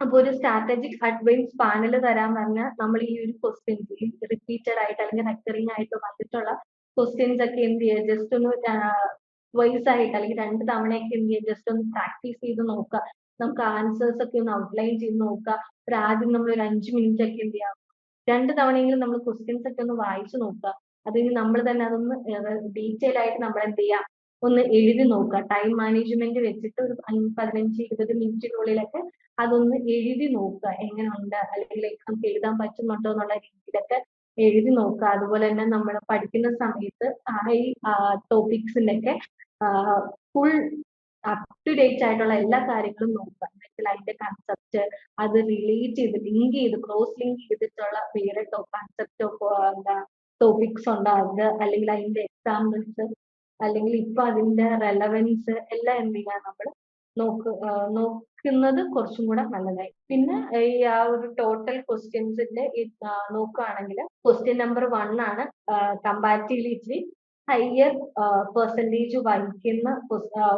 അപ്പൊ ഒരു സ്ട്രാറ്റജിക് അഡ്വൈസ് പാനൽ തരാൻ പറഞ്ഞാൽ നമ്മൾ ഈ ഒരു ക്വസ്റ്റ്യൻസ് റിപ്പീറ്റഡ് ആയിട്ട് അല്ലെങ്കിൽ റെക്കറിംഗ് ആയിട്ട് വന്നിട്ടുള്ള ക്വസ്റ്റ്യൻസ് ഒക്കെ എന്ത് ചെയ്യുക ജസ്റ്റ് ഒന്ന് വൈസ് ആയിട്ട് അല്ലെങ്കിൽ രണ്ട് തവണയൊക്കെ എന്ത് ചെയ്യുക ജസ്റ്റ് ഒന്ന് പ്രാക്ടീസ് ചെയ്ത് നോക്കുക. നമുക്ക് ആൻസേഴ്സ് ഒക്കെ ഒന്ന് ഔട്ട്ലൈൻ ചെയ്ത് നോക്കുക. ഒരു ആദ്യം നമ്മൾ ഒരു അഞ്ച് മിനിറ്റ് ഒക്കെ എന്ത് ചെയ്യാം? രണ്ട് തവണയെങ്കിലും നമ്മൾ ക്വസ്റ്റ്യൻസ് ഒക്കെ ഒന്ന് വായിച്ചു നോക്കുക. അത് നമ്മൾ തന്നെ അതൊന്ന് ഡീറ്റെയിൽ ആയിട്ട് നമ്മൾ എന്ത് ചെയ്യാം? ഒന്ന് എഴുതി നോക്കുക. ടൈം മാനേജ്മെന്റ് വെച്ചിട്ട് ഒരു പതിനഞ്ച് ഇരുപത് മിനിറ്റിനുള്ളിലൊക്കെ അതൊന്ന് എഴുതി നോക്കുക. എങ്ങനെയുണ്ട് അല്ലെങ്കിൽ നമുക്ക് എഴുതാൻ പറ്റുന്നുണ്ടോ എന്നുള്ള രീതിയിലൊക്കെ എഴുതി നോക്കുക. അതുപോലെ തന്നെ നമ്മൾ പഠിക്കുന്ന സമയത്ത് ആ ഈ ടോപ്പിക്സിന്റെ ഒക്കെ ഫുൾ അപ് ടു ഡേറ്റ് ആയിട്ടുള്ള എല്ലാ കാര്യങ്ങളും നോക്കുക. എന്നുവെച്ചാൽ അതിന്റെ കൺസെപ്റ്റ് അത് റിലേറ്റ് ചെയ്ത് ലിങ്ക് ചെയ്ത് ക്രോസ് ലിങ്ക് ചെയ്തിട്ടുള്ള വേറെ കൺസെപ്റ്റ് എന്താ ടോപ്പിക്സ് ഉണ്ടോ അത് അല്ലെങ്കിൽ അതിന്റെ എക്സാമ്പിൾസ് അല്ലെങ്കിൽ ഇപ്പൊ അതിന്റെ റെലവൻസ് എല്ലാം എന്ത് ചെയ്യുക നമ്മൾ നോക്ക് നോക്കുന്നത് കുറച്ചും കൂടെ നല്ലതായി. പിന്നെ ഈ ആ ഒരു ടോട്ടൽ ക്വസ്റ്റ്യൻസിന്റെ നോക്കുകയാണെങ്കിൽ ക്വസ്റ്റ്യൻ നമ്പർ വൺ ആണ് കമ്പാരിറ്റീവ്ലി ഹയർ പെർസെന്റേജ് വഹിക്കുന്ന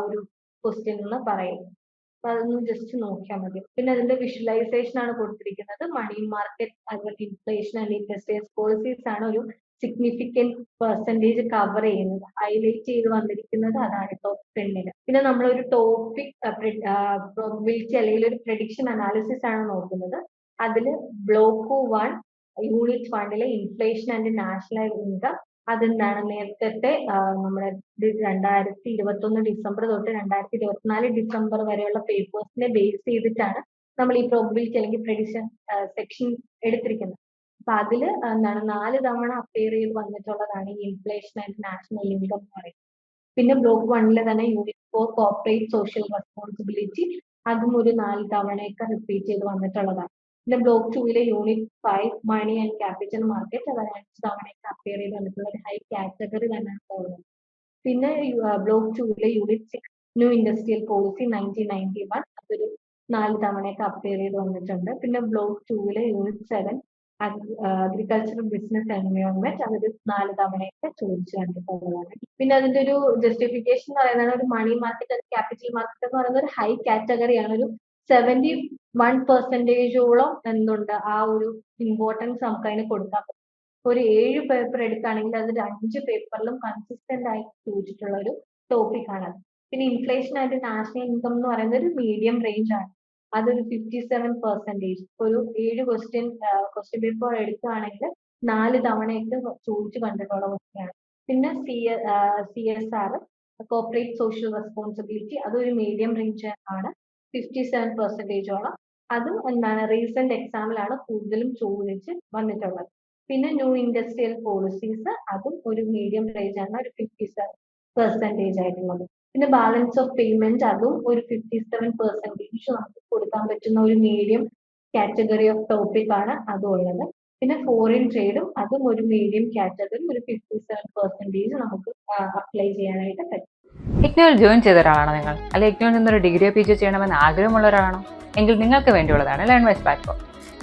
ഒരു ക്വസ്റ്റ്യൻ എന്ന് പറയും അപ്പൊ അതൊന്ന് ജസ്റ്റ് നോക്കിയാൽ മതി. പിന്നെ അതിന്റെ വിഷ്വലൈസേഷൻ ആണ് കൊടുത്തിരിക്കുന്നത്. മണി മാർക്കറ്റ് അതുപോലെ ഇൻഫ്ലേഷൻ ആൻഡ് ഇൻട്രസ്റ്റ് പോളിസീസ് ആണ് ഒരു സിഗ്നിഫിക്കന്റ് പെർസെന്റേജ് കവർ ചെയ്യുന്നത് ഹൈലൈറ്റ് ചെയ്ത് വന്നിരിക്കുന്നത് അതാണ് ടോപ്പ് ടെന്നിൽ പിന്നെ നമ്മളൊരു ടോപ്പിക് പ്രോബിലിറ്റി അല്ലെങ്കിൽ ഒരു പ്രഡിക്ഷൻ അനാലിസിസ് ആണ് നോക്കുന്നത്. അതിൽ ബ്ലോക്ക് വൺ യൂണിറ്റ് ഫണ്ടിലെ ഇൻഫ്ലേഷൻ ആൻഡ് നാഷണൽ ഇൻകം അതെന്താണ്? നേരത്തെ നമ്മുടെ രണ്ടായിരത്തി ഇരുപത്തൊന്ന് ഡിസംബർ തൊട്ട് രണ്ടായിരത്തി ഇരുപത്തിനാല് ഡിസംബർ വരെയുള്ള പേപ്പേഴ്സിനെ ബേസ് ചെയ്തിട്ടാണ് നമ്മൾ ഈ പ്രോബിലിറ്റി അല്ലെങ്കിൽ പ്രഡിക്ഷൻ സെക്ഷൻ എടുത്തിരിക്കുന്നത്. അപ്പൊ അതിൽ എന്താണ് നാല് തവണ അപ്പിയർ ചെയ്ത് വന്നിട്ടുള്ളതാണ് ഈ ഇൻഫ്ലേഷൻ ആൻഡ് നാഷണൽ ഇൻകം എന്ന് പറയുന്നത്. പിന്നെ ബ്ലോക്ക് വണ്ണിലെ തന്നെ unit four corporate social responsibility അതും ഒരു നാല് തവണയൊക്കെ റിപ്പീറ്റ് ചെയ്ത് വന്നിട്ടുള്ളതാണ്. പിന്നെ block ടൂവിലെ unit five money and capital market അത് അഞ്ച് തവണയൊക്കെ അപ്പിയർ ചെയ്ത് വന്നിട്ടുള്ള ഒരു ഹൈ കാറ്റഗറി തന്നെയാണ് തോന്നുന്നത് പിന്നെ block ടൂവിലെ unit six new industrial policy nineteen ninety one അതൊരു നാല് തവണയൊക്കെ അപ്പിയർ ചെയ്ത് വന്നിട്ടുണ്ട്. പിന്നെ block ടൂവിലെ unit seven agricultural business environment അതൊരു നാല് തവണയൊക്കെ ചോദിച്ചു കണ്ടിട്ടുള്ളതാണ്. പിന്നെ അതിന്റെ ഒരു ജസ്റ്റിഫിക്കേഷൻ എന്ന് പറയുന്നത് ഒരു മണി മാർക്കറ്റ് ക്യാപിറ്റൽ മാർക്കറ്റ് എന്ന് പറയുന്ന ഒരു ഹൈ കാറ്റഗറിയാണ് ഒരു സെവന്റി വൺ പെർസെന്റേജോളം എന്തുണ്ട് ആ ഒരു ഇമ്പോർട്ടൻസ് നമുക്ക് അതിന് കൊടുക്കാൻ പറ്റും. ഒരു ഏഴ് പേപ്പർ എടുക്കുകയാണെങ്കിൽ അതിൽ അഞ്ച് പേപ്പറിലും കൺസിസ്റ്റന്റ് ആയി ചോദിച്ചിട്ടുള്ള ഒരു ടോപ്പിക് ആണ് പിന്നെ ഇൻഫ്ലേഷൻ ആൻഡ് നാഷണൽ ഇൻകം എന്ന് പറയുന്ന ഒരു മീഡിയം റേഞ്ച് ആണ്. അതൊരു ഫിഫ്റ്റി സെവൻ പെർസെന്റേജ് ഒരു ഏഴ് ക്വസ്റ്റ്യൻ ക്വസ്റ്റ്യൻ പേപ്പർ എടുക്കുകയാണെങ്കിൽ നാല് തവണയൊക്കെ ചോദിച്ചു കണ്ടിട്ടുള്ള ക്വസ്റ്റ്യാണ് പിന്നെ C C S R corporate social responsibility അതൊരു മീഡിയം റേഞ്ച് ആണ്. ഫിഫ്റ്റി സെവൻ പെർസെന്റേജോളം അതും എന്താണ് റീസെന്റ് എക്സാമിലാണ് കൂടുതലും ചോദിച്ച് വന്നിട്ടുള്ളത്. പിന്നെ ന്യൂ ഇൻഡസ്ട്രിയൽ പോളിസീസ് അതും ഒരു മീഡിയം റേഞ്ച് ആണ് ഒരു ഫിഫ്റ്റി സെവൻ പെർസെന്റേജ് ആയിട്ടുള്ളത്. പിന്നെ ബാലൻസ് ഓഫ് പേയ്മെന്റ് അതും ഒരു ഫിഫ്റ്റി സെവൻ പെർസെന്റേജ് നമുക്ക് കൊടുക്കാൻ പറ്റുന്ന ഒരു മീഡിയം കാറ്റഗറി ഓഫ് ടോപ്പിക് ആണ് അതും ഉള്ളത് പിന്നെ ഫോറിൻ ട്രേഡും അതും ഒരു മീഡിയം കാറ്റഗറി ഒരു ഫിഫ്റ്റി സെവൻ പെർസെന്റേജ് നമുക്ക് അപ്ലൈ ചെയ്യാനായിട്ട് പറ്റും. ഇഗ്നോയിൽ ജോയിൻ ചെയ്ത ഒരാളാണോ നിങ്ങൾ? അല്ലെങ്കിൽ ഇഗ്നോയിൽ നിന്നൊരു ഡിഗ്രിയോ പി ജി ചെയ്യണമെന്ന് ആഗ്രഹമുള്ള ഒരാളാണോ? എങ്കിൽ നിങ്ങൾക്ക് വേണ്ടിയുള്ളതാണ് ലേൺ വൈസ് പ്ലാറ്റ്ഫോം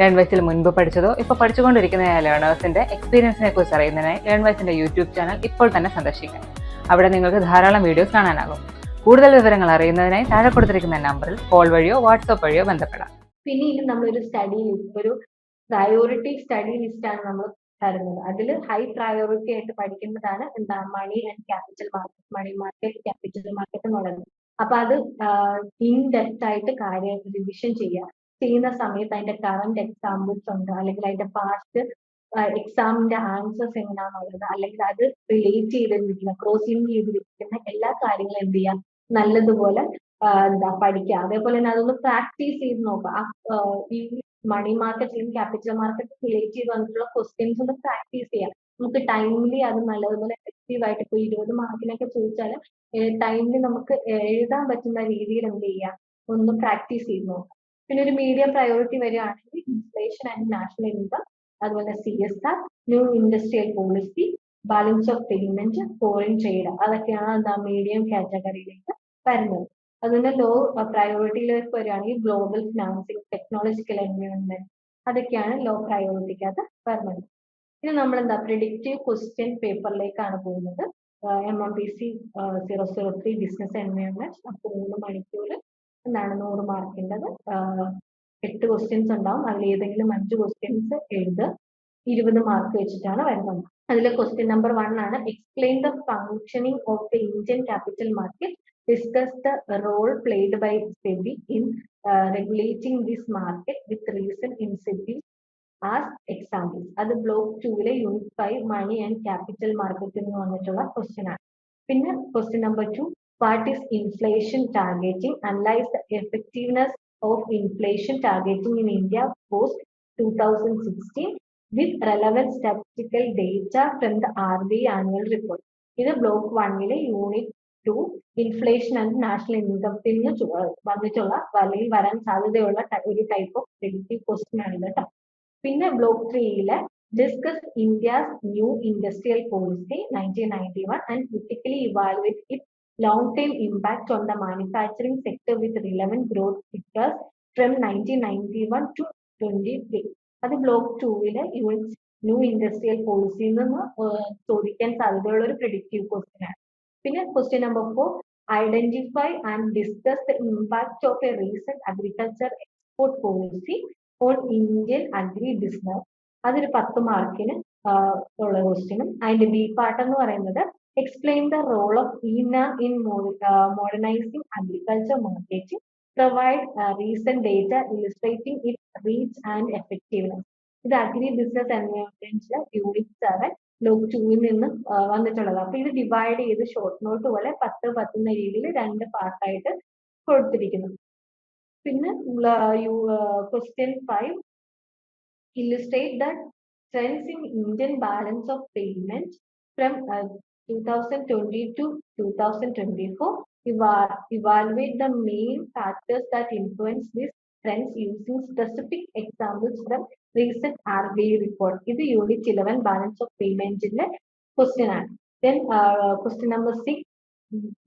ലേൺവൈസിൽ മുൻപ് പഠിച്ചതോ ഇപ്പോൾ പഠിച്ചുകൊണ്ടിരിക്കുന്ന ലേണേഴ്സിന്റെ എക്സ്പീരിയൻസിനെ കുറിച്ച് അറിയുന്നതിനായി ലേൺവൈസിന്റെ യൂട്യൂബ് ചാനൽ ഇപ്പോൾ തന്നെ സന്ദർശിക്കാം അവിടെ നിങ്ങൾക്ക് ധാരാളം വീഡിയോസ് കാണാനാകും. കൂടുതൽ വിവരങ്ങൾ അറിയുന്നതിനായി താഴെ കൊടുത്തിരിക്കുന്ന നമ്പറിൽ കോൾ വഴിയോ വാട്സാപ്പ് വഴിയോ ബന്ധപ്പെടാം. പിന്നെ ഇനി നമ്മളൊരു സ്റ്റഡി ഒരു പ്രയോറിറ്റി സ്റ്റഡി ലിസ്റ്റ് ആണ് നമ്മൾ തരുന്നത്. അതിൽ ഹൈ പ്രയോറിറ്റി ആയിട്ട് പഠിക്കുന്നതാണ് എന്താ money and capital market money market capital market എന്നുള്ളത് അപ്പൊ അത് ഇൻ ഡെപ്ത് ആയിട്ട് കാര്യം റിവിഷൻ ചെയ്യുക. ചെയ്യുന്ന സമയത്ത് അതിന്റെ കറണ്ട് എക്സാമ്പിൾസ് ഉണ്ട്. അല്ലെങ്കിൽ അതിന്റെ പാസ്റ്റ് എക്സാമിന്റെ ആൻസേഴ്സ് എങ്ങനെയാണെന്നുള്ളത് അല്ലെങ്കിൽ അത് റിലേറ്റ് ചെയ്തിരിക്കുന്ന ക്രോസിംഗ് ചെയ്തിരിക്കുന്ന എല്ലാ കാര്യങ്ങളും എന്ത് ചെയ്യാം? നല്ലതുപോലെ എന്താ പഠിക്കുക അതേപോലെ തന്നെ അതൊന്ന് പ്രാക്ടീസ് ചെയ്ത് നോക്കുക ഈ money market capital market relate ചെയ്ത് വന്നിട്ടുള്ള ക്വസ്റ്റ്യൻസ് ഒന്ന് പ്രാക്ടീസ് ചെയ്യാം. നമുക്ക് ടൈംലി അത് നല്ലതുപോലെ എഫക്റ്റീവ് ആയിട്ട് ഇപ്പൊ ഇരുപത് മാർക്കിനൊക്കെ ചോദിച്ചാൽ ടൈംലി നമുക്ക് എഴുതാൻ പറ്റുന്ന രീതിയിൽ എന്ത് ചെയ്യാം? ഒന്ന് പ്രാക്ടീസ് ചെയ്ത് നോക്കാം. പിന്നെ ഒരു മീഡിയം പ്രയോറിറ്റി വരികയാണെങ്കിൽ ഇൻഫ്ലേഷൻ ആൻഡ് നാഷണൽ ഇൻകം അതുപോലെ C S R new industrial policy balance of payment foreign trade അതൊക്കെയാണ് എന്താ മീഡിയം കാറ്റഗറിയിലേക്ക് വരുന്നത്. അതുപോലെ ലോ പ്രയോറിറ്റിയിലേക്ക് വരികയാണെങ്കിൽ ഗ്ലോബൽ ഫിനാൻസിങ് ടെക്നോളജിക്കൽ എൻവയോൺമെന്റ് അതൊക്കെയാണ് ലോ പ്രയോറിറ്റിക്കകത്ത് വരുന്നത്. ഇനി നമ്മൾ എന്താ പ്രിഡിക്റ്റീവ് ക്വസ്റ്റ്യൻ പേപ്പറിലേക്കാണ് പോകുന്നത്. M M P C zero zero three business environment മൂന്ന് മണിക്കൂർ എന്താണ് നൂറ് മാർക്കിന്റെത്. എട്ട് ക്വസ്റ്റ്യൻസ് ഉണ്ടാവും. അതിൽ ഏതെങ്കിലും അഞ്ച് ക്വസ്റ്റ്യൻസ് എഴുതുക ഇരുപത് മാർക്ക് വെച്ചിട്ടാണ് വരുന്നത്. അതിൽ ക്വസ്റ്റ്യൻ നമ്പർ വൺ ആണ്. Explain the functioning of the Indian capital market discuss the role played by SEBI in regulating this market with reason in SEBI as examples അത് block ടൂവിലെ unit five money and capital market എന്ന് വന്നിട്ടുള്ള question ആണ്. പിന്നെ question number two what is inflation targeting? Of inflation targeting in India post two thousand sixteen with relevant statistical data from the R B annual report ഇത് block വണ്ണിലെ unit two inflation and national ഇൻകത്തിൽ നിന്ന് വന്നിട്ടുള്ള അല്ലെങ്കിൽ വരാൻ സാധ്യതയുള്ള ഒരു type of predictive question ആണ് കേട്ടോ പിന്നെ block ത്രീയിലെ discuss India's new industrial policy nineteen ninety one and critically evaluate it the manufacturing sector with relevant growth figures from nineteen ninety one to twenty three അത് block ടൂവിലെ unit new industrial പോളിസിയിൽ നിന്ന് ചോദിക്കാൻ സാധ്യതയുള്ള ഒരു predictive question ആണ്. പിന്നെ question number four identify and discuss the impact of a recent agriculture export policy on Indian agri business അതൊരു പത്ത് മാർക്കിന് ഉള്ള ക്വസ്റ്റ്യനും അതിന്റെ ബി പാർട്ട് എന്ന് പറയുന്നത് explain the role of eNAM in modernising agriculture marketing provide recent data illustrating it reach and effectiveness ഇത് agri business എൻവയോൺമെന്റിലെ യൂണിറ്റ് സെവൻ ലോക്ക് ടൂവിൽ നിന്ന് വന്നിട്ടുള്ളത്. അപ്പൊ ഇത് ഡിവൈഡ് ചെയ്ത് ഷോർട്ട് നോട്ട് പോലെ പത്ത് പത്തുന്ന രീതിയിൽ രണ്ട് പാർട്ടായിട്ട് കൊടുത്തിരിക്കുന്നു. പിന്നെ question five illustrate that trends in Indian balance of payment from uh, 2020 to 2024. Eva- evaluate the main factors that influence these trends using specific examples from recent RBI report. ഇത് unit eleven balance of പേയ്മെന്റിന്റെ question ആണ് then question number six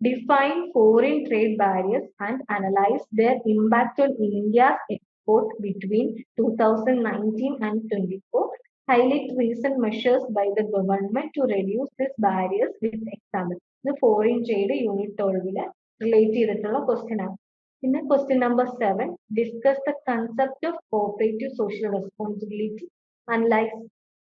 define foreign trade barriers and analyze their impact on India's export between 2019 and 24. Highlight recent measures by the government to reduce these barriers with examples. ഇത് foreign trade unit ട്വൽവില് relate ചെയ്തിട്ടുള്ള question ആണ് പിന്നെ question number seven discuss the concept of cooperative social responsibility unlike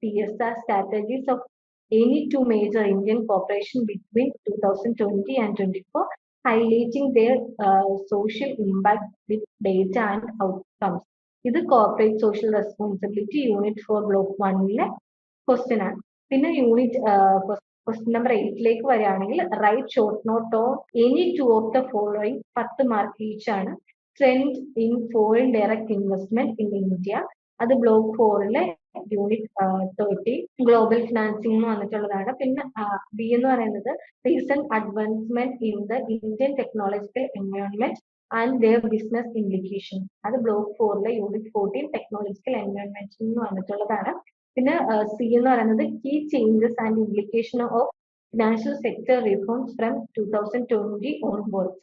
P S R strategies of any two major Indian corporation between 2020 and 24, highlighting their uh, social impact with data and outcomes. ഇത് corporate social responsibility unit four block വണ്ണിലെ question ആണ്. പിന്നെ unit question number എയ്റ്റിലേക്ക് വരികയാണെങ്കിൽ write short note on any two of the following പത്ത് mark each ആണ്. Trend in foreign direct investment in India അത് block ഫോറിലെ യൂണിറ്റ് തേർട്ടി ഗ്ലോബൽ ഫിനാൻസിംഗ് എന്ന് വന്നിട്ടുള്ളതാണ്. പിന്നെ ബി എന്ന് പറയുന്നത് recent advancement in the Indian technological environment and their business implication അത് ബ്ലോക്ക് ഫോറിലെ യൂണിറ്റ് ഫോർട്ടീൻ ടെക്നോളജിക്കൽ എൻവയോൺമെന്റ് എന്ന് വന്നിട്ടുള്ളതാണ്. പിന്നെ സി എന്ന് പറയുന്നത് key changes and implication of financial sector reforms from two thousand twenty on boards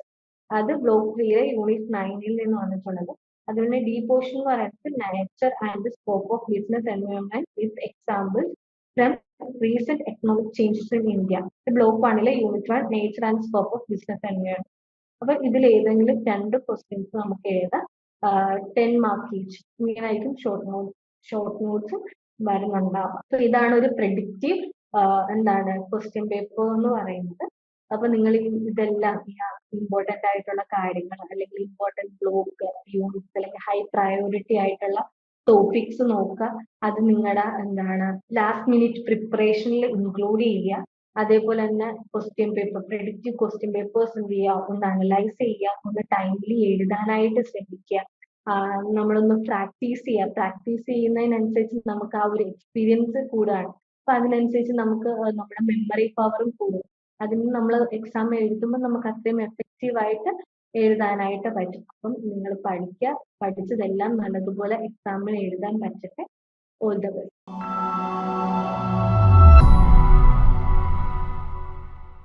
അത് block ത്രീയിലെ unit നയനിൽ നിന്ന് വന്നിട്ടുള്ളത്. അതുപോലെ ഡി പോർഷൻ എന്ന് പറയുന്നത് nature and scope of business environment with examples from recent economic changes in India block വണ്ണിലെ unit one nature and scope of business environment അപ്പൊ ഇതിൽ ഏതെങ്കിലും രണ്ട് ക്വസ്റ്റ്യൻസ് നമുക്ക് എഴുതാം. ടെൻ മാർക്ക് ഈച്ച് ഇങ്ങനെ ആയിരിക്കും ഷോർട്ട് നോട്ട് ഷോർട്ട് നോട്ട്സ് വരുന്നുണ്ടാവുക. അപ്പൊ ഇതാണ് ഒരു പ്രെഡിക്റ്റീവ് എന്താണ് ക്വസ്റ്റ്യൻ പേപ്പർ എന്ന് പറയുന്നത്. അപ്പൊ നിങ്ങൾ ഇതെല്ലാം ഇമ്പോർട്ടന്റ് ആയിട്ടുള്ള കാര്യങ്ങൾ അല്ലെങ്കിൽ ഇമ്പോർട്ടന്റ് ബ്ലോക്ക് യൂണിറ്റ്സ് അല്ലെങ്കിൽ ഹൈ പ്രയോറിറ്റി ആയിട്ടുള്ള ടോപ്പിക്സ് നോക്കുക. അത് നിങ്ങളുടെ എന്താണ് ലാസ്റ്റ് മിനിറ്റ് പ്രിപ്പറേഷനിൽ ഇൻക്ലൂഡ് ചെയ്യുക. അതേപോലെ തന്നെ question paper predictive question papers എന്ത് ചെയ്യുക ഒന്ന് അനലൈസ് ചെയ്യുക ഒന്ന് ടൈംലി എഴുതാനായിട്ട് ശ്രമിക്കുക നമ്മളൊന്ന് പ്രാക്ടീസ് ചെയ്യുക പ്രാക്ടീസ് ചെയ്യുന്നതിനനുസരിച്ച് നമുക്ക് ആ ഒരു എക്സ്പീരിയൻസ് കൂടാണ്. അപ്പൊ അതിനനുസരിച്ച് നമുക്ക് നമ്മുടെ മെമ്മറി പവറും കൂടും. അതിന് നമ്മൾ എക്സാം എഴുതുമ്പോൾ നമുക്ക് അത്രയും എഫക്റ്റീവ് ആയിട്ട് എഴുതാനായിട്ട് പറ്റും. അപ്പം നിങ്ങൾ പഠിക്കുക പഠിച്ചതെല്ലാം നല്ലതുപോലെ എക്സാമിന് എഴുതാൻ പറ്റട്ടെ. All the best